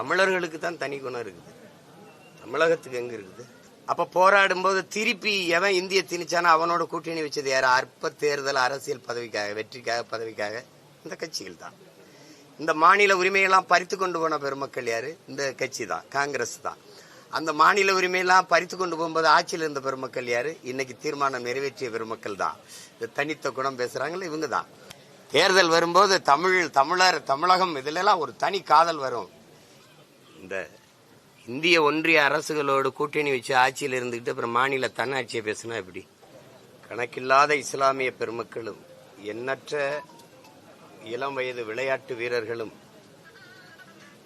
தமிழர்களுக்கு தான் தனி குணம் இருக்குது. தமிழகத்துக்கு எங்க இருக்குது? அப்ப போராடும் போது திருப்பி எவன் இந்திய திணிச்சானோ அவனோட கூட்டணி வச்சது யார்? அற்ப தேர்தல் அரசியல் பதவிக்காக வெற்றிக்காக பதவிக்காக இந்த கட்சிகள் தான். இந்த மாநில உரிமையெல்லாம் பறித்து கொண்டு போன பெருமக்கள் யாரு? இந்த கட்சி தான் காங்கிரஸ் தான். அந்த மாநில உரிமையெல்லாம் பறித்து கொண்டு போகும்போது ஆட்சியில் இருந்த பெருமக்கள் யாரு? இன்னைக்கு தீர்மானம் நிறைவேற்றிய பெருமக்கள் தான். இந்த தனித்த குணம் பேசுறாங்களே இவங்க தான். தேர்தல் வரும்போது தமிழ் தமிழர் தமிழகம் இதுல எல்லாம் ஒரு தனி காதல் வரும். இந்த இந்திய ஒன்றிய அரசுகளோடு கூட்டணி வச்சு ஆட்சியில் இருந்துக்கிட்டு அப்புறம் மாநில தன்னாட்சியை பேசினா எப்படி? கணக்கில்லாத இஸ்லாமிய பெருமக்களும் எண்ணற்ற இளம் வயது விளையாட்டு வீரர்களும்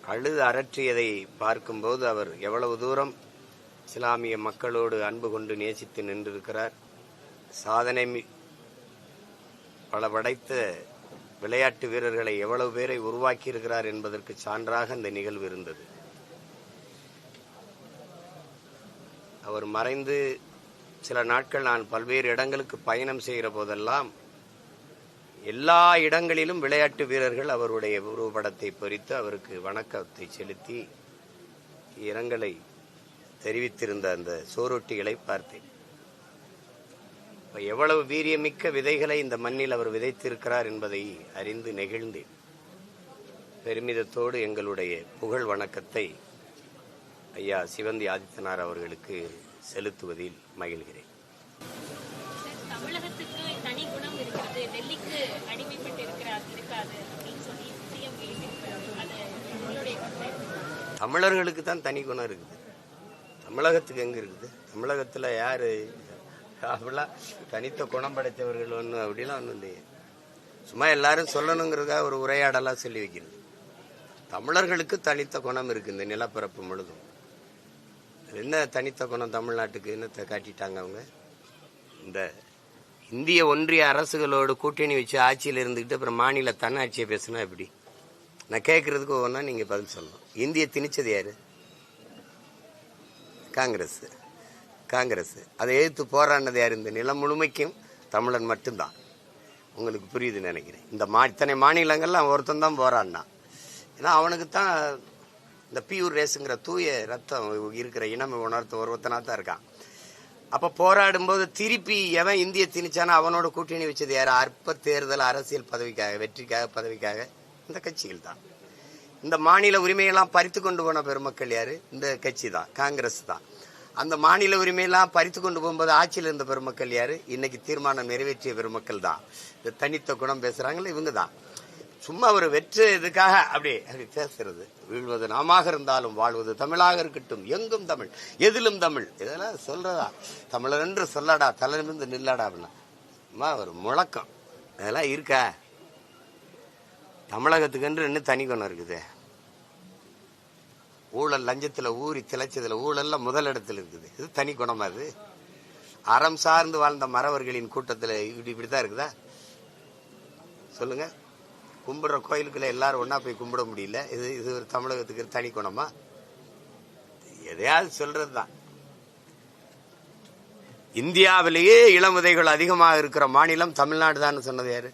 அழுது அரற்றியதை பார்க்கும்போது அவர் எவ்வளவு தூரம் இஸ்லாமிய மக்களோடு அன்பு கொண்டு நேசித்து நின்றிருக்கிறார். சாதனை மி- பல படைத்த விளையாட்டு வீரர்களை எவ்வளவு பேரை உருவாக்கியிருக்கிறார் என்பதற்கு சான்றாக இந்த நிகழ்வு இருந்தது. அவர் மறைந்து சில நாட்கள் நான் பல்வேறு இடங்களுக்கு பயணம் செய்கிற போதெல்லாம் எல்லா இடங்களிலும் விளையாட்டு வீரர்கள் அவருடைய உருவப்படத்தை பொறித்து அவருக்கு வணக்கத்தை செலுத்தி இரங்கலை தெரிவித்திருந்த அந்த சோரொட்டிகளை பார்த்தேன். இப்போ எவ்வளவு வீரியமிக்க விதைகளை இந்த மண்ணில் அவர் விதைத்திருக்கிறார் என்பதை அறிந்து நெகிழ்ந்தேன். பெருமிதத்தோடு எங்களுடைய புகழ் வணக்கத்தை ஐயா சிவந்தி ஆதித்தனார் அவர்களுக்கு செலுத்துவதில் மகிழ்கிறேன். இருக்காது தமிழர்களுக்கு தான் தனி குணம் இருக்குது. தமிழகத்துக்கு எங்க இருக்குது? தமிழகத்துல யாரு? அப்படிலாம் தனித்த குணம் படைத்தவர்கள் ஒன்று அப்படிலாம் ஒன்றும் இல்லையே. சும்மா எல்லாரும் சொல்லணுங்கிறதுக்காக ஒரு உரையாடலாம் சொல்லி வைக்கிறது. தமிழர்களுக்கு தனித்த குணம் இருக்கு இந்த நிலப்பரப்பு முழுதும். என்ன தனித்த குணம் தமிழ்நாட்டுக்கு என்னத்தை காட்டிட்டாங்க அவங்க? இந்த இந்திய ஒன்றிய அரசுகளோடு கூட்டணி வச்சு ஆட்சியில் இருந்துக்கிட்டு அப்புறம் மாநில தன்னாட்சியை பேசினா எப்படி? நான் கேட்கறதுக்கு ஒவ்வொன்றா நீங்கள் பதில் சொல்லணும். இந்திய திணிச்சது யார்? காங்கிரஸ். காங்கிரஸ். அதை எதிர்த்து போராடினது யார்? இந்த நிலம் முழுமைக்கும் தமிழன் மட்டும்தான். உங்களுக்கு புரியுதுன்னு நினைக்கிறேன். இந்த மா இத்தனை மாநிலங்கள்லாம் ஒருத்தன் தான் போராடினான். ஏன்னா அவனுக்கு தான் இந்த பியூர் ரேஸுங்கிற தூய ரத்தம் இருக்கிற இனம் உணர்த்த ஒருத்தனா தான் இருக்கான். அப்ப போராடும்போது திருப்பி எவன் இந்திய திணிச்சானோ அவனோட கூட்டணி வச்சது யார்? அற்ப தேர்தல் அரசியல் பதவிக்காக வெற்றிக்காக பதவிக்காக இந்த கட்சிகள் தான். இந்த மாநில உரிமையெல்லாம் பறித்து கொண்டு போன பெருமக்கள் யாரு? இந்த கட்சி தான் காங்கிரஸ் தான். அந்த மாநில உரிமையெல்லாம் பறித்து கொண்டு போகும்போது ஆட்சியில் இருந்த பெருமக்கள் யாரு? இன்னைக்கு தீர்மானம் நிறைவேற்றிய பெருமக்கள் தான். இந்த தனித்த குணம் பேசுறாங்களே இவங்க தான். சும்மா ஒரு வெற்று இதுக்காக அப்படி அப்படி பேசுறது. வீழ்வது நாமாக இருந்தாலும் வாழ்வது தமிழாக இருக்கட்டும். எங்கும் தமிழ் எதிலும் தமிழ். இதெல்லாம் சொல்றதா? தமிழர் என்று சொல்லடா தலைமிருந்து நில்லடா அப்படின்னா. சும்மா ஒரு முழக்கம். இதெல்லாம் இருக்கா? தமிழகத்துக்கென்று இன்னும் தனி குணம் இருக்குது. ஊழல் லஞ்சத்துல ஊறி திளைச்சதுல ஊழல்ல முதலிடத்தில் இருக்குது. இது தனி குணமா அது? அறம் சார்ந்து வாழ்ந்த மறவர்களின் கூட்டத்துல இப்படி இப்படித்தான் இருக்குதா? சொல்லுங்க. கும்பிடுற கோயிலுக்குள்ள எல்லாரும் ஒன்றா போய் கும்பிட முடியல. இது இது ஒரு தமிழகத்துக்கு தனி குணமா? எதையாவது சொல்றதுதான். இந்தியாவிலேயே இளம் அதிகமாக இருக்கிற மாநிலம் தமிழ்நாடு தான் சொன்னது யாரு?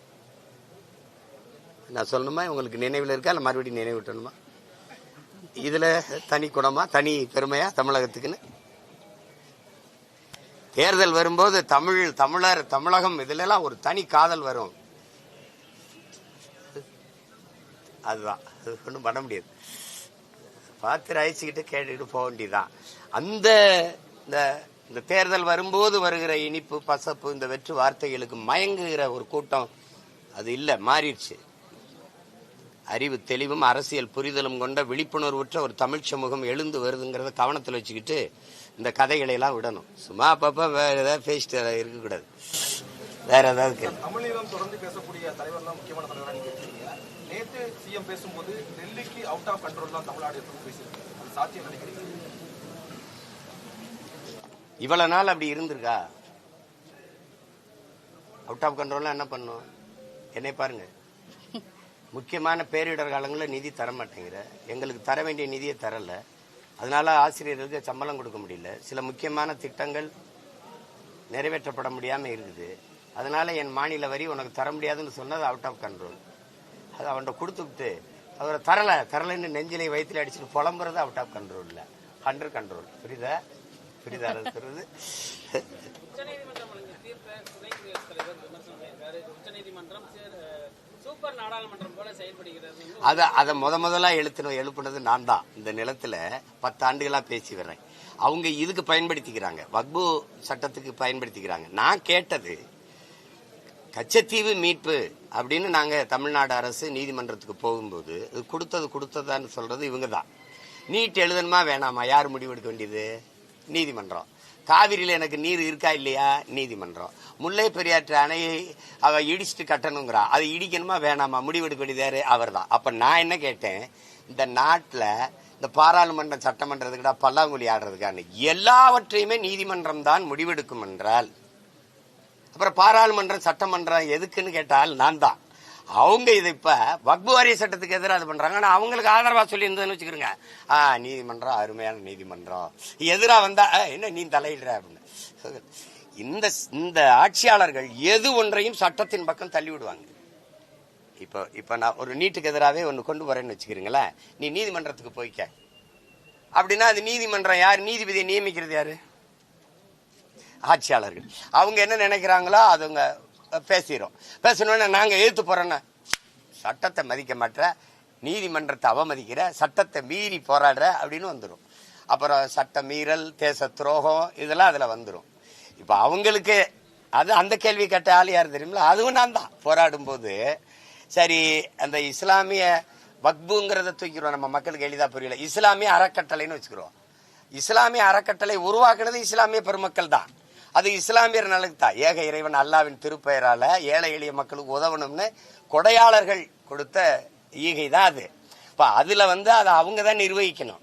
நான் சொல்லணுமா? உங்களுக்கு நினைவில் இருக்கா? இல்லை மறுபடியும் நினைவூட்டணுமா? இதுல தனி குணமா? தனி பெருமையா? தமிழகத்துக்குன்னு? தேர்தல் வரும்போது தமிழ் தமிழர் தமிழகம் இதுல எல்லாம் ஒரு தனி காதல் வரும். அதுதான். அது ஒன்றும் பண்ண முடியாது. பார்த்து ரசிச்சுக்கிட்டு கேட்டுக்கிட்டு போக வேண்டியதுதான். அந்த இந்த இந்த தேர்தல் வரும்போது வருகிற இனிப்பு பசப்பு இந்த வெற்று வார்த்தைகளுக்கு மயங்குகிற ஒரு கூட்டம் அது இல்லை மாறிடுச்சு. அறிவு தெளிவும் அரசியல் புரிதலும் கொண்ட விழிப்புணர்வுற்ற ஒரு தமிழ் சமூகம் எழுந்து வருதுங்கிறத கவனத்தில் வச்சுக்கிட்டு இந்த கதைகளை எல்லாம் விடணும். சும்மா அப்பப்போ வேற ஏதாவது பேசிட்டு இருக்கக்கூடாது. வேற ஏதாவது நேற்று சிஎம் பேசும்போது டெல்லிக்கு அவுட் ஆஃப் கண்ட்ரோல் தான் தமிழ்நாடு எடுத்து பேசியிருக்கு அது சாட்சியம் நினைக்கிறீங்க? இவ்வளவு நாள் அப்படி இருந்திருக்கா? அவுட் ஆஃப் கண்ட்ரோல்லாம் என்ன பண்ணும்? என்னை பாருங்க. முக்கியமான பேரிடர் காலங்களில் நிதி தர மாட்டேங்கிற. எங்களுக்கு தர வேண்டிய நிதியை தரல. அதனால ஆசிரியர்களுக்கு சம்பளம் கொடுக்க முடியல. சில முக்கியமான திட்டங்கள் நிறைவேற்றப்பட முடியாமல் இருக்குது. அதனால என் மாநில வரி உனக்கு தர முடியாதுன்னு சொன்னது அவுட் ஆஃப் கண்ட்ரோல் அது அவன்கிட்ட கொடுத்துவிட்டு அவரை தரல தரலன்னு நெஞ்சிலை வயிற்றுல அடிச்சுட்டு புலம்புறது அவுட் ஆஃப் கண்ட்ரோல்ல அண்டர் கண்ட்ரோல் புரியுதா? புரியுதா? செயல்படுகிறது அத அத முத முதலா எழுத்துன எழுப்புனது நான் தான். இந்த நிலத்துல பத்து ஆண்டுகளா பேசி வர்றேன். அவங்க இதுக்கு பயன்படுத்திக்கிறாங்க. வக்பு சட்டத்துக்கு பயன்படுத்திக்கிறாங்க. நான் கேட்டது கச்சத்தீவு மீட்பு அப்படின்னு நாங்க தமிழ்நாடு அரசு நீதிமன்றத்துக்கு போகும்போது இது கொடுத்தது கொடுத்ததான்னு சொல்றது இவங்க தான் நீட் எழுதணுமா வேணாமா? யார் முடிவெடுக்க வேண்டியது? நீதிமன்றம். காவிரியில் எனக்கு நீர் இருக்கா இல்லையா? நீதிமன்றம். முல்லை பெரியாற்று அணையை அவ இடிச்சிட்டு கட்டணுங்கிறா. அதை இடிக்கணுமா வேணாமா? முடிவெடுக்க வேண்டியது அவர் தான் அப்போ நான் என்ன கேட்டேன்? இந்த நாட்டில் இந்த பாராளுமன்றம் சட்டமன்றத்துக்கிட்ட பல்லாங்குழி ஆடுறதுக்கான எல்லாவற்றையுமே நீதிமன்றம் தான் முடிவெடுக்கும் என்றால் அப்புறம் பாராளுமன்றம் சட்டமன்றம் எதுக்குன்னு கேட்டால் நான் தான். அவங்க இதை இப்ப வக்பு வாரிய சட்டத்துக்கு எதிராக இது பண்றாங்க. ஆனா அவங்களுக்கு ஆதரவா சொல்லி இருந்ததுன்னு வச்சுக்கிறோங்க ஆ நீதிமன்றம் அருமையான நீதிமன்றம். எதிராக வந்தா என்ன நீ தலையிடுற? அப்படின்னு. இந்த இந்த ஆட்சியாளர்கள் எது ஒன்றையும் சட்டத்தின் பக்கம் தள்ளி விடுவாங்க. இப்போ இப்போ நான் ஒரு நீட்டுக்கு எதிராகவே ஒன்று கொண்டு வரேன்னு வச்சுக்கிறீங்களேன் நீ நீதிமன்றத்துக்கு போய்க்க. அப்படின்னா அது நீதிமன்றம் யார்? நீதிபதியை நியமிக்கிறது யாரு? ஆட்சியாளர்கள். அவங்க என்ன நினைக்கிறாங்களோ அதுங்க பேசிடும் பேசணும்னா நாங்கள் எழுத்து போறோன்னா சட்டத்தை மதிக்க மாட்டேற நீதிமன்றத்தை அவமதிக்கிற சட்டத்தை மீறி போராடுற அப்படின்னு வந்துடும் அப்புறம் சட்ட மீறல் தேச துரோகம் இதெல்லாம் அதில் வந்துடும் இப்போ அவங்களுக்கு அது அந்த கேள்வி கேட்ட ஆள் யார் தெரியுங்களா அதுவும் நான் தான். போராடும் போது சரி அந்த இஸ்லாமிய வக்புங்கிறத தூக்கிடுவோம் நம்ம. மக்களுக்கு எளிதாக புரியல. இஸ்லாமிய அறக்கட்டளைன்னு வச்சுக்கிறோம். இஸ்லாமிய அறக்கட்டளை உருவாக்குனது இஸ்லாமிய பெருமக்கள் தான். அது இஸ்லாமியர் நலனுக்கு தான் ஏக இறைவன் அல்லாவின் திருப்பெயரால் ஏழை எளிய மக்களுக்கு உதவணும்னு கொடையாளர்கள் கொடுத்த ஈகை தான் அது. இப்போ அதில் வந்து அதை அவங்க தான் நிர்வகிக்கணும்.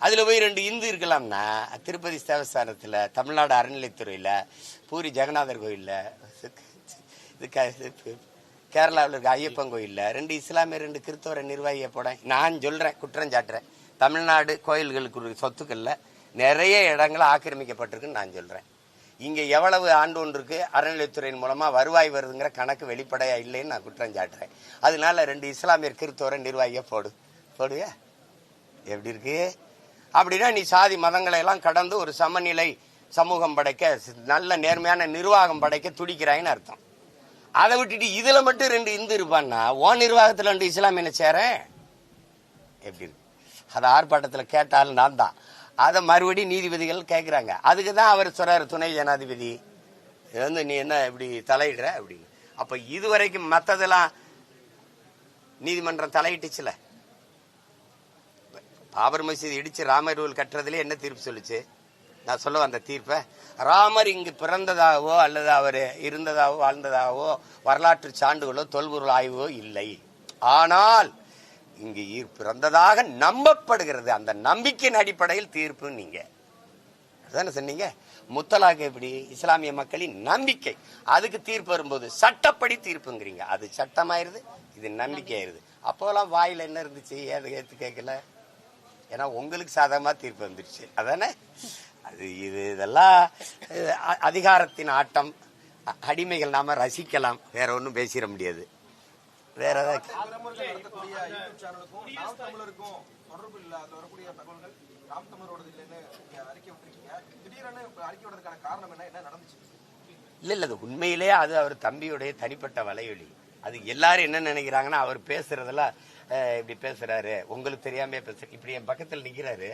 அதில் போய் ரெண்டு இந்து இருக்கலாம்னா திருப்பதி தேவஸ்தானத்தில் தமிழ்நாடு அறநிலைத்துறையில் பூரி ஜெகநாதர் கோயிலில் இது க- கேரளாவில் இருக்க ஐயப்பன் கோயிலில் ரெண்டு இஸ்லாமிய ரெண்டு கிறிஸ்தவரை நிர்வாகியை போட நான் சொல்கிறேன் குற்றம் சாட்டுறேன். தமிழ்நாடு கோயில்களுக்கு சொத்துக்களில் நிறைய இடங்கள் ஆக்கிரமிக்கப்பட்டிருக்குன்னு நான் சொல்கிறேன் இங்கே எவ்வளவு ஆண்டு ஒன்றுக்கு அறநிலைத்துறையின் மூலமாக வருவாய் வருதுங்கிற கணக்கு வெளிப்படையாக இல்லைன்னு நான் குற்றம் சாட்டுறேன். அதனால ரெண்டு இஸ்லாமியர் கிறிஸ்தவரை நிர்வாகியை போடு. போடுவியா? எப்படி இருக்கு? அப்படின்னா நீ சாதி மதங்களை எல்லாம் கடந்து ஒரு சமநிலை சமூகம் படைக்க நல்ல நேர்மையான நிர்வாகம் படைக்க துடிக்கிறாங்கன்னு அர்த்தம். அதை விட்டுட்டு இதில் மட்டும் ரெண்டு இந்து இருப்பான்னா ஓ நிர்வாகத்தில் ரெண்டு இஸ்லாமியனை சேரேன்? எப்படி இருக்கு? அதை ஆர்ப்பாட்டத்தில் கேட்டாலும் நான் தான். அதை மறுபடியும் நீதிபதிகள் கேட்குறாங்க அதுக்கு தான் அவர் சொல்கிறார் துணை ஜனாதிபதி. இது வந்து நீ என்ன இப்படி தலையிடுற? அப்படின்னு. அப்போ இதுவரைக்கும் மற்றதெல்லாம் நீதிமன்றம் தலையிட்டுச்சுல. பாபர் மசீது இடித்து ராமர் கோவில் கட்டுறதுலேயே என்ன தீர்ப்பு சொல்லுச்சு? நான் சொல்ல வந்த தீர்ப்பை ராமர் இங்கு பிறந்ததாகவோ அல்லது அவர் இருந்ததாகவோ வாழ்ந்ததாகவோ வரலாற்று சான்றுகளோ தொல்பொருள் ஆய்வோ இல்லை. ஆனால் இங்கு ஈர் பிறந்ததாக நம்பப்படுகிறது. அந்த நம்பிக்கையின் அடிப்படையில் தீர்ப்பு நீங்க. அதானே சொன்னீங்க? முத்தலாக எப்படி? இஸ்லாமிய மக்களின் நம்பிக்கை. அதுக்கு தீர்ப்பு வரும்போது சட்டப்படி தீர்ப்புங்கிறீங்க. அது சட்டமாயிருது இது நம்பிக்கை ஆயிருது அப்போலாம் வாயில என்ன இருந்துச்சு? ஏது ஏத்து கேட்கல? ஏன்னா உங்களுக்கு சாதகமா தீர்ப்பு வந்துருச்சு. அதானே? அது இது இதெல்லாம் அ- அதிகாரத்தின் ஆட்டம். அடிமைகள் நாம ரசிக்கலாம். வேற ஒன்றும் பேசிட முடியாது. வேற ஏதாவது இல்ல இல்ல அது உண்மையிலே அது அவர் தம்பியுடைய தனிப்பட்ட வலையொலி. அது எல்லாரும் என்ன நினைக்கிறாங்கன்னா அவர் பேசுறதெல்லாம் இப்படி பேசுறாரு. உங்களுக்கு தெரியாம பேசுற இப்படி என் பக்கத்தில் நிக்கிறாரு.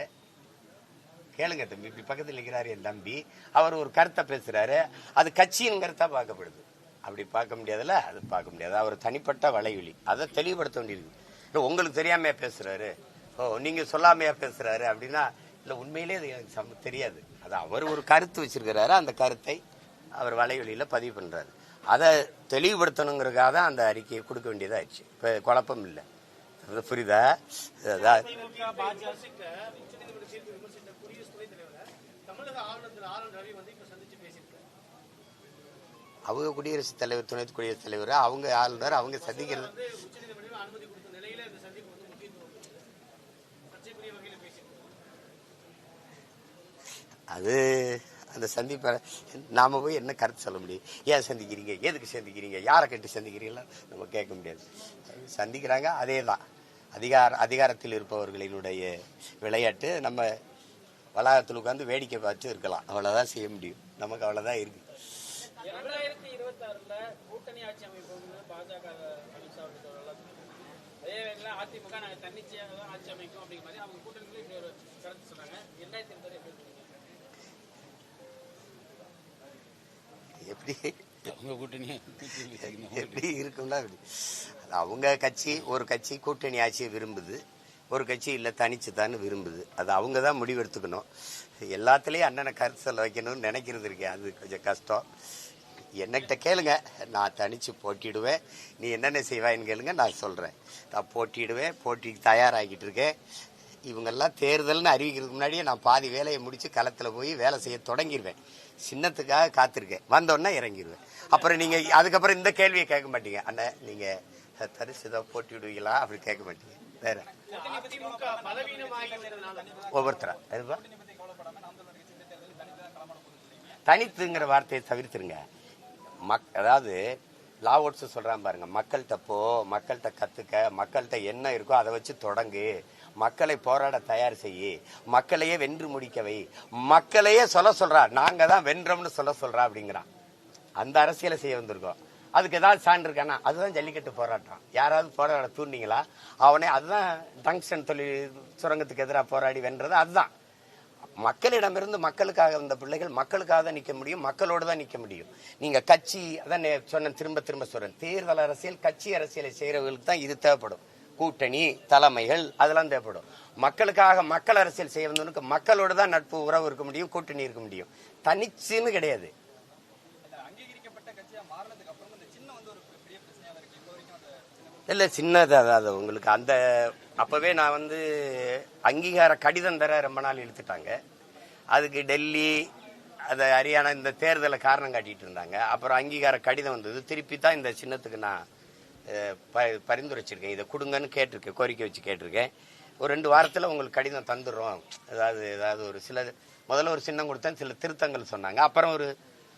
கேளுங்க தம்பி இப்படி பக்கத்தில் நிக்கிறாரு என் தம்பி. அவர் ஒரு கருத்தை பேசுறாரு. அது கட்சியின் கருத்தா பார்க்கப்படுது. அப்படி பார்க்க முடியாதுல்ல? அது பார்க்க முடியாது. அவர் தனிப்பட்ட வலையொலி. அதை தெளிவுபடுத்த வேண்டியிருக்கு. உங்களுக்கு தெரியாமையா பேசுறாரு? ஓ நீங்க சொல்லாமையா பேசுறாரு அப்படின்னா இல்லை உண்மையிலே அது எனக்கு தெரியாது. அது அவர் ஒரு கருத்து வச்சிருக்கிறாரு. அந்த கருத்தை அவர் வலையொலியில் பதிவு பண்றாரு. அதை தெளிவுபடுத்தணுங்கிறதுக்காக தான் அந்த அறிக்கையை கொடுக்க வேண்டியதாயிடுச்சு. இப்போ குழப்பம் இல்லை. அது புரியுதா? அதான். அவங்க குடியரசுத் தலைவர் துணை குடியரசுத் தலைவர்? அவங்க ஆளுநர் அவங்க சந்திக்கிறது அது அந்த சந்திப்பை நாம போய் என்ன கருத்து சொல்ல முடியும்? ஏன் சந்திக்கிறீங்க? எதுக்கு சந்திக்கிறீங்க? யாரை கட்டி சந்திக்கிறீங்களா? நம்ம கேட்க முடியாது. சந்திக்கிறாங்க அதே தான் அதிகார அதிகாரத்தில் இருப்பவர்களினுடைய விளையாட்டு நம்ம வளாகத்தில் உட்காந்து வேடிக்கை பார்த்து இருக்கலாம். அவ்வளோதான் செய்ய முடியும். நமக்கு அவ்வளோதான் இருக்குது இரண்டாயிரத்தி இருபத்தி ஆறுல கூட்டணி ஆட்சி அமைப்போம்னு பாஜக அமித்ஷா. அதே வேளையில அதிமுக நாங்க தன்னிச்சையாக தான் ஆட்சி அமைக்கும் அப்படிங்கிற மாதிரி அவங்க கூட்டணியில இப்படி ஒரு கருத்து சொன்னாங்க. இரண்டாயிரத்தி இருபது எப்படி உங்க கூட்டணி எப்படி இருக்கும்னா அப்படி. அது அவங்க கட்சி ஒரு கட்சி கூட்டணி ஆட்சியை விரும்புது. ஒரு கட்சி இல்லை தனிச்சு தான் விரும்புது. அது அவங்க தான் முடிவெடுத்துக்கணும். எல்லாத்துலேயும் அண்ணனை கருத்து சொல்ல வைக்கணும்னு நினைக்கிறது இருக்கேன் அது கொஞ்சம் கஷ்டம். என்னகிட்ட கேளுங்க. நான் தனிச்சு போட்டிடுவேன். நீ என்னென்ன செய்வாயின்னு கேளுங்க நான் சொல்கிறேன் நான் போட்டிடுவேன். போட்டிக்கு தயாராகிட்டு இருக்கேன் இவங்கெல்லாம் தேர்தல்னு அறிவிக்கிறதுக்கு முன்னாடியே நான் பாதி வேலையை முடித்து களத்தில் போய் வேலை செய்ய தொடங்கிடுவேன் சின்னத்துக்காக காத்திருக்கேன். வந்தோடனே இறங்கிடுவேன் அப்புறம் நீங்கள் அதுக்கப்புறம் இந்த கேள்வியை கேட்க மாட்டீங்க. அண்ணன் நீங்கள் தரிசு தான் போட்டி விடுவீங்களா? அப்படி கேட்க மாட்டீங்க. வேற. ஒவ்வொருத்தரா? அதுவா தனித்துங்கிற வார்த்தையை தவிர்த்துருங்க. மக் அதாவது லாவோட்ஸ் சொல்கிறான் பாருங்க மக்கள்கிட்ட போ மக்கள்கிட்ட கற்றுக்க மக்கள்கிட்ட என்ன இருக்கோ அதை வச்சு தொடங்கு. மக்களை போராட தயார் செய் மக்களையே வென்று முடிக்கவை மக்களையே சொல்ல சொல்கிறா நாங்கள் தான் வென்றோம்னு சொல்ல சொல்கிறா அப்படிங்கிறான். அந்த அரசியலை செய்ய வந்திருக்கோம். அதுக்கு ஏதாவது சான்று இருக்கானா அதுதான் ஜல்லிக்கட்டு போராட்டம். யாராவது போராட தூண்டிங்களா? அவனே அதுதான் டங்ஸ்டன் தொழில் சுரங்கத்துக்கு எதிராக போராடி வென்றது அதுதான். மக்களிடமிருந்து மக்களுக்காக வந்த பிள்ளைகள் மக்களுக்காக தான் நிற்க முடியும் மக்களோடு தான் நிற்க முடியும். நீங்க கட்சி அதான் சொன்னேன் திரும்ப திரும்ப சொல்கிறேன் தேர்தல் அரசியல் கட்சி அரசியலை செய்கிறவர்களுக்கு தான் இது தேவைப்படும். கூட்டணி தலைமைகள் அதெல்லாம் தேவைப்படும். மக்களுக்காக மக்கள் அரசியல் செய்ய வந்தவனுக்கு மக்களோடு தான் நட்பு உறவு இருக்க முடியும் கூட்டணி இருக்க முடியும். தனிச்சுன்னு கிடையாது. இல்லை சின்னது அதாவது உங்களுக்கு அந்த அப்போவே நான் வந்து அங்கீகார கடிதம் தர ரொம்ப நாள் இழுத்துட்டாங்க. அதுக்கு டெல்லி அதை ஹரியானா இந்த தேர்தலை காரணம் காட்டிட்டு இருந்தாங்க. அப்புறம் அங்கீகார கடிதம் வந்தது. திருப்பி தான் இந்த சின்னத்துக்கு நான் ப- பரிந்துரைச்சிருக்கேன். இதை கொடுங்கன்னு கேட்டிருக்கேன் கோரிக்கை வச்சு கேட்டிருக்கேன். ஒரு ரெண்டு வாரத்தில் உங்களுக்கு கடிதம் தந்துடுறோம். அதாவது ஏதாவது ஒரு சில முதல்ல ஒரு சின்னம் கொடுத்தேன் சில திருத்தங்கள் சொன்னாங்க. அப்புறம் ஒரு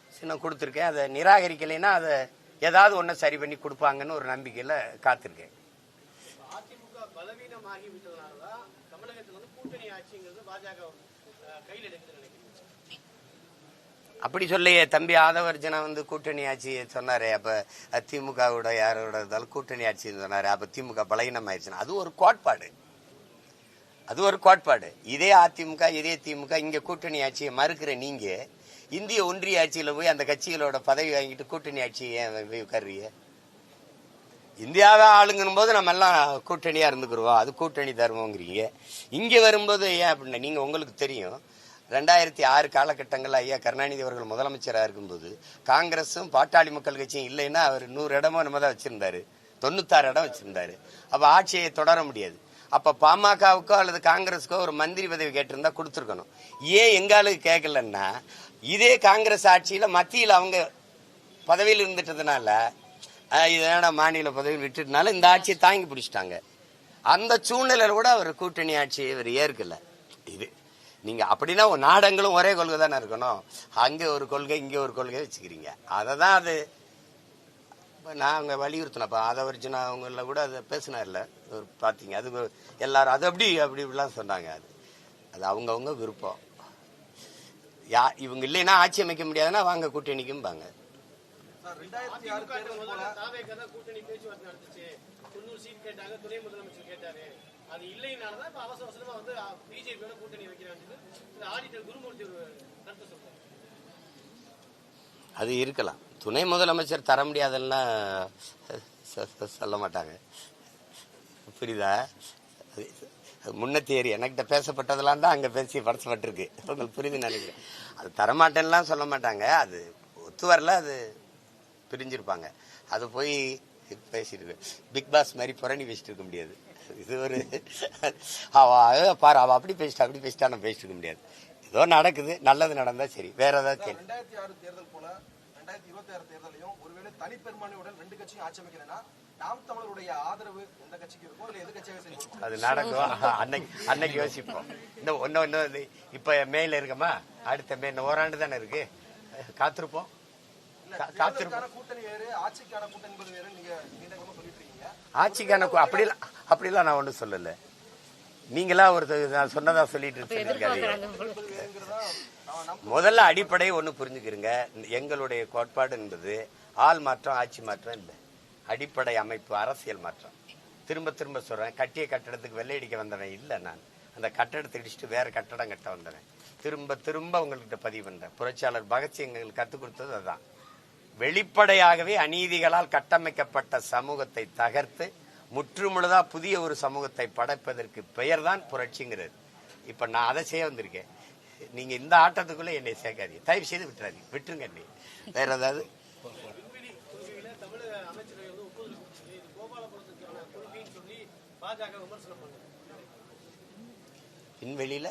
சின்னம் கொடுத்துருக்கேன். அதை நிராகரிக்கலைன்னா அதை ஏதாவது ஒன்று சரி பண்ணி கொடுப்பாங்கன்னு ஒரு நம்பிக்கையில் காத்திருக்கேன். அதிமுக பலவீனமாகி விட்டதுனாலதான் தமிழகத்தில் வந்து கூட்டணி ஆட்சிங்கிறது பாஜக கையில் எடுக்குதுன்னு நினைக்கிறேன். அப்படி சொல்லையே தம்பி ஆதவர்ஜனா வந்து கூட்டணி ஆட்சி சொன்னாரே அப்ப திமுகவோட யாரோட இருந்தாலும் கூட்டணி ஆட்சின்னு சொன்னாரு அப்ப திமுக பலகீனம் ஆயிடுச்சுன்னா அது ஒரு கோட்பாடு. அது ஒரு கோட்பாடு. இதே அதிமுக இதே திமுக இங்க கூட்டணி ஆட்சியை மறுக்கிற நீங்க இந்திய ஒன்றிய ஆட்சியில போய் அந்த கட்சிகளோட பதவி வாங்கிட்டு கூட்டணி ஆட்சியை ஏன் உட்கார்றீங்க இந்தியாவை ஆளுங்கும் போது நம்ம எல்லாம் கூட்டணியா இருந்துக்குருவோம் அது கூட்டணி தருவோங்கிறீங்க. இங்க வரும்போது ஏன் அப்படின்னா நீங்க உங்களுக்கு தெரியும் ரெண்டாயிரத்தி ஆறு காலகட்டங்களில் ஐயா கருணாநிதி அவர்கள் முதலமைச்சராக இருக்கும்போது காங்கிரஸும் பாட்டாளி மக்கள் கட்சியும் இல்லைன்னா அவர் நூறு இடமோ நம்ம தான் வச்சுருந்தாரு. தொண்ணூத்தாறு இடம் வச்சிருந்தாரு. அப்போ ஆட்சியை தொடர முடியாது. அப்போ பாமகவுக்கோ அல்லது காங்கிரஸுக்கோ ஒரு மந்திரி பதவி கேட்டிருந்தா கொடுத்துருக்கணும். ஏன் எங்காலுக்கு கேட்கலன்னா இதே காங்கிரஸ் ஆட்சியில் மத்தியில் அவங்க பதவியில் இருந்துட்டதுனால இதனோட மாநில பதவி விட்டுனால இந்த ஆட்சியை தாங்கி பிடிச்சிட்டாங்க. அந்த சூழ்நிலையில் கூட அவர் கூட்டணி ஆட்சியை இவர் ஏற்கல. இது நீங்கள் அப்படின்னா நாடங்களும் ஒரே கொள்கை தானே இருக்கணும். அங்கே ஒரு கொள்கை இங்கே ஒரு கொள்கை வச்சுக்கிறீங்க. அதை தான் அது இப்போ நான் அங்கே அதை ஆதவர்ஜுனா அவங்கள கூட அதை பேசினார்ல ஒரு பார்த்தீங்க அது எல்லாரும் அது அப்படி அப்படி இப்படிலாம் சொன்னாங்க அது. அது அவங்கவுங்க விருப்பம். யா இவங்க இல்லைன்னா ஆட்சி அமைக்க முடியாதுன்னா வாங்க கூட்டணிக்கும்பாங்க. ரெண்டாயிரத்தி ஆறு தேர்தல் போல தாவேக தான் கூட்டணி பேச்சுவார்த்தை நடத்துச்சு தொண்ணூறு சீட் கேட்டாங்க துணை முதலமைச்சர் கேட்டாரு. அது இல்லைனாலதான் இப்ப அவசர அவசரமா வந்து பிஜேபியோட கூட்டணி வைக்கிறாங்க இந்த ஆடிட்டர் குருமூர்த்தி ஒரு கருத்து சொல்றாரு. அது இருக்கலாம். துணை முதலமைச்சர் தர முடியாதுன்னா சொல்ல மாட்டாங்க. புரியுதா? முன்ன தேரி என்கிட்ட பேசப்பட்டதெல்லாம் தான் அங்கே பேசி படுத்தப்பட்டிருக்கு உங்களுக்கு புரியுதுன்னு நினைக்கிறேன். அது தரமாட்டேன்னுலாம் சொல்ல மாட்டாங்க. அது ஒத்து வரல அது பிரிஞ்சிருப்பாங்க. அது போய் பேசிட்டு பிக் பாஸ் மாதிரி புரணி பேசிட்டு இருக்க முடியாது. இது ஒரு அவ அவ பாரு அவ அப்படி பேசிட்டா அப்படி பேசிட்டா நான் பேசிட்டு இருக்க முடியாது. ஏதோ நடக்குது நல்லது நடந்தா சரி. வேற ஏதாவது கேள்வி ரெண்டாயிரத்தி ஆறு தேர்தல் போல ரெண்டாயிரத்தி இருபத்தி ஆறு தேர்தலையும் ஒருவேளை தனிப்பெரும்பான்மையுடன் ரெண்டு கட்சியும் ஆட்சி செய்யும் அது நடக்கும். அன்னைக்கு அன்னைக்கு யோசிப்போம். இன்னும் ஒன்னும் இன்னும் இப்ப மேல இருக்கமா? அடுத்த மே ஓராண்டு தானே இருக்கு. காத்திருப்போம். ஆட்சிக்கான அப்படிலாம் அப்படிலாம் நான் ஒன்றும் சொல்லல. நீங்களா ஒருத்தர் நான் சொன்னதா சொல்லிட்டு சொல்லியிருக்காரு முதல்ல அடிப்படை ஒன்று புரிஞ்சுக்கிறங்க. எங்களுடைய கோட்பாடு என்பது ஆள் மாற்றம் ஆட்சி மாற்றம் இல்லை. அடிப்படை அமைப்பு அரசியல் மாற்றம். திரும்ப திரும்ப சொல்றேன். கட்டிய கட்டடத்துக்கு வெள்ளையடிக்க வந்தவன் இல்லை நான். அந்த கட்டடத்தை இடிச்சுட்டு வேற கட்டடம் கட்ட வந்தவன். திரும்ப திரும்ப உங்கள்கிட்ட பதிவு பண்றேன். புரட்சியாளர் பகத்சிங் எங்களுக்கு கற்றுக் கொடுத்தது அதுதான் வெளிப்படையாகவே அநீதிகளால் கட்டமைக்கப்பட்ட சமூகத்தை தகர்த்து முற்றுமுழுதா புதிய ஒரு சமூகத்தை படைப்பதற்கு பெயர்தான் புரட்சிங்கிறது. இப்ப நான் அதை செய்ய வந்திருக்கேன். நீங்க இந்த ஆட்டத்துக்குள்ள என்னை சேர்க்காதீங்க. தயவு செய்து விட்டுறாதீங்க. விட்டுருங்க நீ வேற ஏதாவது? விண்வெளியில?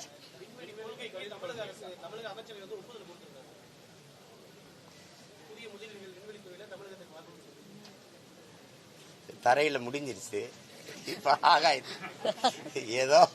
முதலீடுகள் தமிழகத்துக்கு வரணும் தரையில முடிஞ்சிருச்சு. இப்ப ஆகாயத்து. ஏதோ.